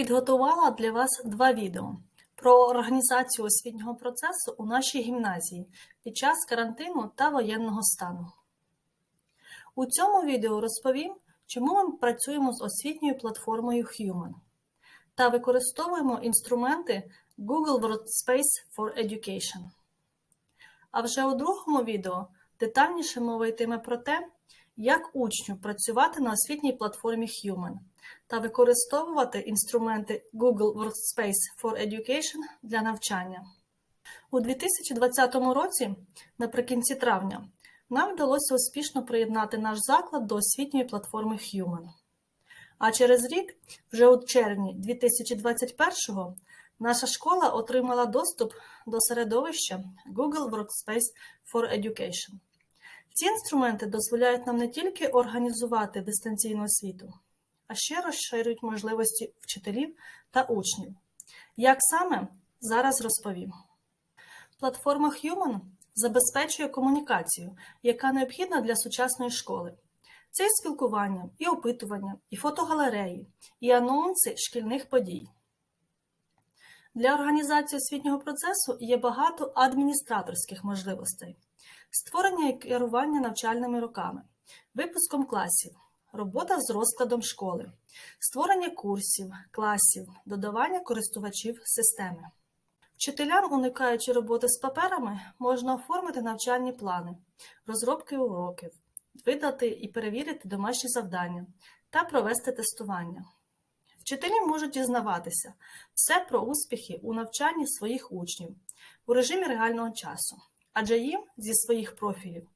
Підготувала для вас два відео про організацію освітнього процесу у нашій гімназії під час карантину та воєнного стану. У цьому відео розповім, чому ми працюємо з освітньою платформою Human та використовуємо інструменти Google Workspace for Education. А вже у другому відео детальніше мова йтиме про те, як учню працювати на освітній платформі Human та використовувати інструменти Google Workspace for Education для навчання. У 2020 році, наприкінці травня, нам вдалося успішно приєднати наш заклад до освітньої платформи Human. А через рік, вже у червні 2021-го, наша школа отримала доступ до середовища Google Workspace for Education. Ці інструменти дозволяють нам не тільки організувати дистанційну освіту, а ще розширюють можливості вчителів та учнів. Як саме зараз розповім. Платформа Human забезпечує комунікацію, яка необхідна для сучасної школи. Це і спілкування, і опитування, і фотогалереї, і анонси шкільних подій. Для організації освітнього процесу є багато адміністраторських можливостей: створення і керування навчальними роками, випуском класів, робота з розкладом школи, створення курсів, класів, додавання користувачів системи. Вчителям, уникаючи роботи з паперами, можна оформити навчальні плани, розробки уроків, видати і перевірити домашні завдання та провести тестування. Вчителі можуть дізнаватися все про успіхи у навчанні своїх учнів у режимі реального часу, адже їм зі своїх профілів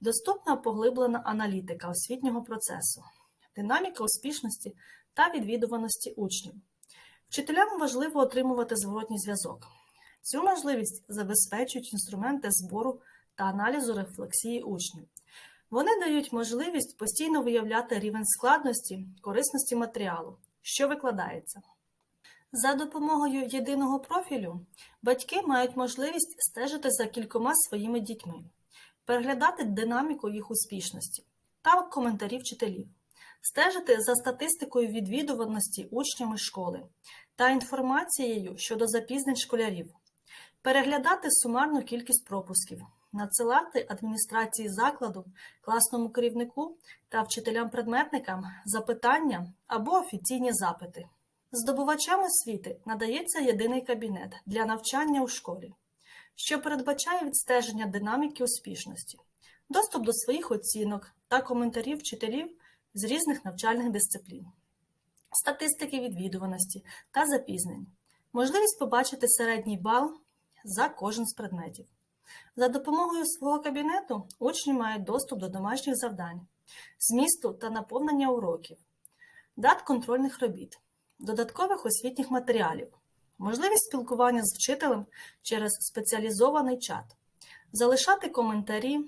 доступна поглиблена аналітика освітнього процесу, динаміка успішності та відвідуваності учнів. Вчителям важливо отримувати зворотній зв'язок. Цю можливість забезпечують інструменти збору та аналізу рефлексії учнів. Вони дають можливість постійно виявляти рівень складності, корисності матеріалу, що викладається. За допомогою єдиного профілю батьки мають можливість стежити за кількома своїми дітьми, переглядати динаміку їх успішності та коментарі вчителів, стежити за статистикою відвідуваності учнями школи та інформацією щодо запізнень школярів, переглядати сумарну кількість пропусків, надсилати адміністрації закладу, класному керівнику та вчителям-предметникам запитання або офіційні запити. Здобувачам освіти надається єдиний кабінет для навчання у школі, що передбачає відстеження динаміки успішності, доступ до своїх оцінок та коментарів вчителів з різних навчальних дисциплін, статистики відвідуваності та запізнень, можливість побачити середній бал за кожен з предметів. За допомогою свого кабінету учні мають доступ до домашніх завдань, змісту та наповнення уроків, дат контрольних робіт, додаткових освітніх матеріалів, можливість спілкування з вчителем через спеціалізований чат, залишати коментарі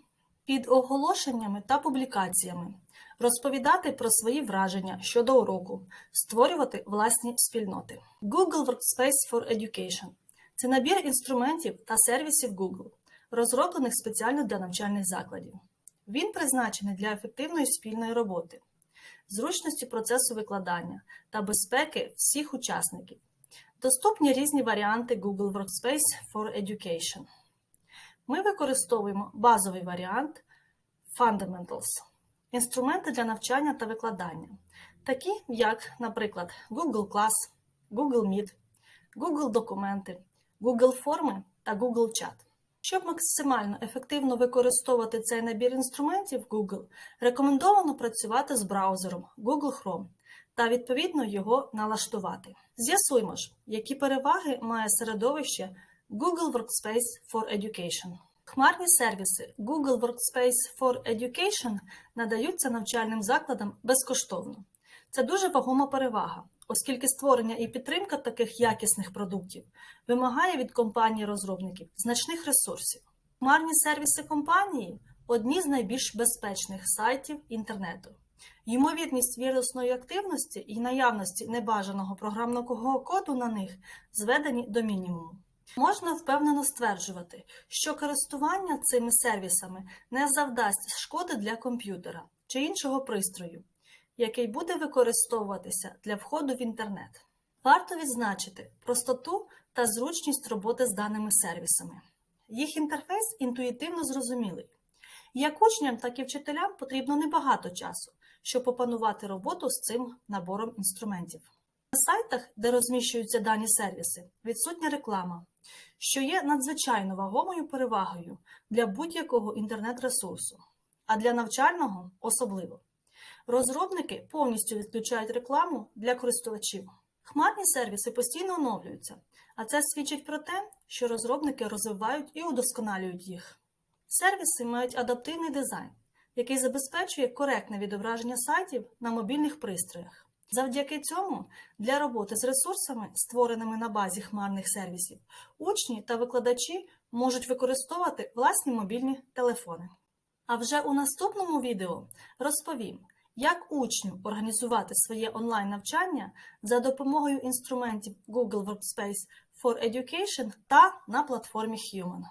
під оголошеннями та публікаціями, розповідати про свої враження щодо уроку, створювати власні спільноти. Google Workspace for Education це набір інструментів та сервісів Google, розроблених спеціально для навчальних закладів. Він призначений для ефективної спільної роботи, зручності процесу викладання та безпеки всіх учасників. Доступні різні варіанти Google Workspace for Education. Ми використовуємо базовий варіант Fundamentals інструменти для навчання та викладання, такі як, наприклад, Google Class, Google Meet, Google Документи, Google Форми та Google Chat. Щоб максимально ефективно використовувати цей набір інструментів Google, рекомендовано працювати з браузером Google Chrome та відповідно його налаштувати. З'ясуємо ж, які переваги має середовище Google Workspace for Education. Хмарні сервіси Google Workspace for Education надаються навчальним закладам безкоштовно. Це дуже вагома перевага, оскільки створення і підтримка таких якісних продуктів вимагає від компаній-розробників значних ресурсів. Хмарні сервіси компанії одні з найбільш безпечних сайтів інтернету. Ймовірність вірусної активності і наявності небажаного програмного коду на них зведені до мінімуму. Можна впевнено стверджувати, що користування цими сервісами не завдасть шкоди для комп'ютера чи іншого пристрою, який буде використовуватися для входу в інтернет. Варто відзначити простоту та зручність роботи з даними сервісами. Їх інтерфейс інтуїтивно зрозумілий. Як учням, так і вчителям потрібно небагато часу, щоб опанувати роботу з цим набором інструментів. На сайтах, де розміщуються дані сервіси, відсутня реклама, що є надзвичайно вагомою перевагою для будь-якого інтернет-ресурсу, а для навчального особливо. Розробники повністю відключають рекламу для користувачів. Хмарні сервіси постійно оновлюються, а це свідчить про те, що розробники розвивають і удосконалюють їх. Сервіси мають адаптивний дизайн, який забезпечує коректне відображення сайтів на мобільних пристроях. Завдяки цьому для роботи з ресурсами, створеними на базі хмарних сервісів, учні та викладачі можуть використовувати власні мобільні телефони. А вже у наступному відео розповім, як учню організувати своє онлайн-навчання за допомогою інструментів Google Workspace for Education та на платформі Human.